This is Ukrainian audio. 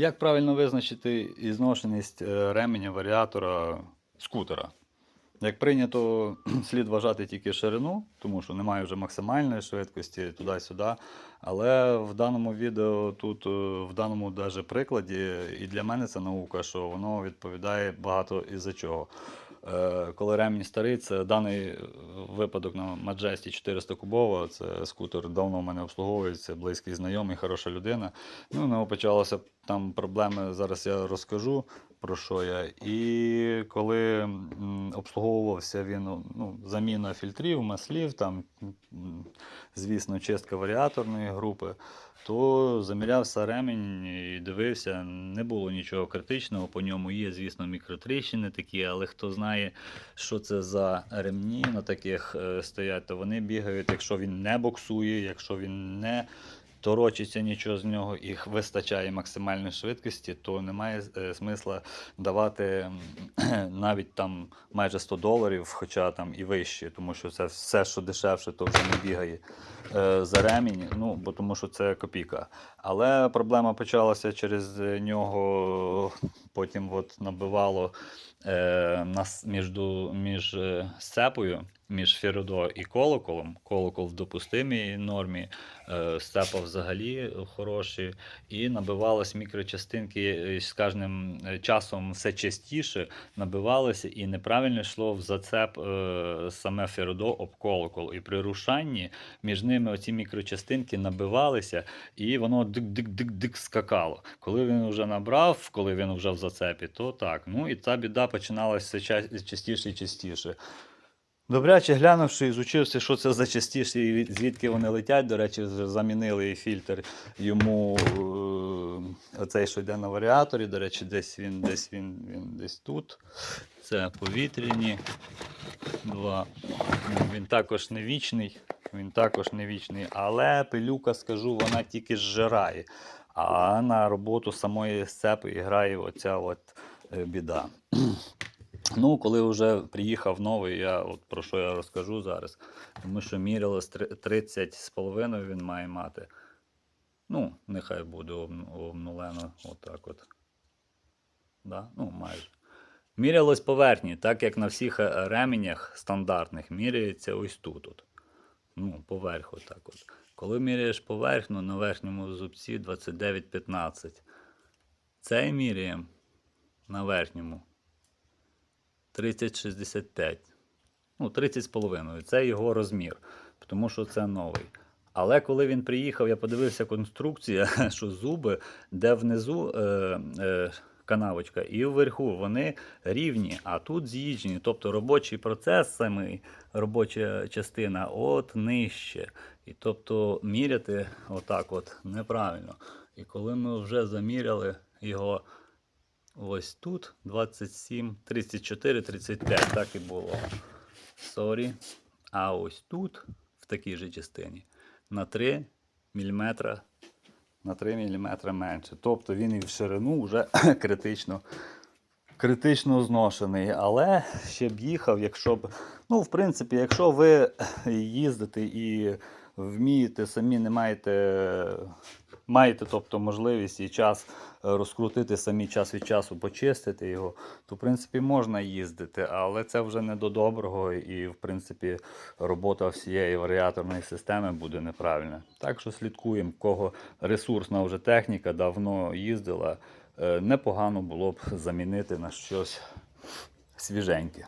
Як правильно визначити ізношеність е, ременя варіатора скутера? Як прийнято, слід вважати тільки ширину, тому що немає вже максимальної швидкості туди-сюди. Але в даному відео, тут, е, в даному даже прикладі, і для мене це наука, що воно відповідає багато із-за чого. Е, Коли ремінь старий, це даний випадок на Majesty 400 кубова, це скутер давно в мене обслуговується, близький знайомий, хороша людина. Ну, нього почалися там проблеми, зараз я розкажу про що я. І коли обслуговувався він, ну, заміна фільтрів, маслів, там, звісно, чистка варіаторної групи, то замірявся ремінь і дивився, не було нічого критичного. По ньому є, звісно, мікротріщини такі, але хто знає, що це за ремні на таких е, стоять, то вони бігають, якщо він не боксує, якщо він не торочиться нічого з нього і вистачає максимальної швидкості, то немає е, смисла давати навіть там майже 100 доларів, хоча там і вище, тому що це все, що дешевше, то вже не бігає е, за ремінь, ну, бо тому що це копійка. Але проблема почалася через е, нього, потім от набивало е, нас між, між е, сцепою, між Феродо і колоколом. Колокол в допустимій нормі, е, сцепа взагалі хороші, і набивалось мікрочастинки е, з кожним е, часом все частіше набивалося і неправильно йшло в зацеп саме Феродо об колокол. І при рушанні між ними оці мікрочастинки набивалися, і воно дик-дик-дик-дик скакало. Коли він вже набрав, коли він вже в зацепі, то так. Ну і ця біда починалася все частіше і частіше. Добряче глянувши, ізучився, що це за частіше і звідки вони летять. До речі, замінили і фільтр йому е, оцей, що йде на варіаторі. До речі, десь він, десь він, він десь тут. Це повітряні два. Він також не вічний. Він також не вічний, але пилюка, скажу, вона тільки зжирає. А на роботу самої сцепи грає оця от е, біда. Ну, коли вже приїхав новий, я от про що я розкажу зараз. Тому що мірялось три- 30 з половиною він має мати. Ну, нехай буде обнулено отак от. Да? Ну, майже. Мірялось поверхні, так як на всіх е, ременях стандартних міряється ось тут. От. Ну, поверху так от. Коли міряєш поверхню на верхньому зубці 29,15. Цей міряємо на верхньому 30,65. Ну, 30 з половиною. Це його розмір, тому що це новий. Але коли він приїхав, я подивився конструкція, що зуби, де внизу е, е, канавочка, і вверху вони рівні, а тут з'їжджені. Тобто робочий процес, самий робоча частина, от нижче. І тобто міряти отак от неправильно. І коли ми вже заміряли його ось тут 27, 34, 35, так і було. Сорі. А ось тут, в такій же частині, на 3 мм, на 3 мм менше. Тобто він і в ширину вже критично, критично зношений. Але ще б їхав, якщо б. Ну, в принципі, якщо ви їздите і вмієте, самі не маєте. Маєте, тобто, можливість і час е, розкрутити самі час від часу, почистити його, то в принципі можна їздити, але це вже не до доброго, і в принципі робота всієї варіаторної системи буде неправильна. Так що слідкуємо, кого ресурсна вже техніка давно їздила, е, непогано було б замінити на щось свіженьке.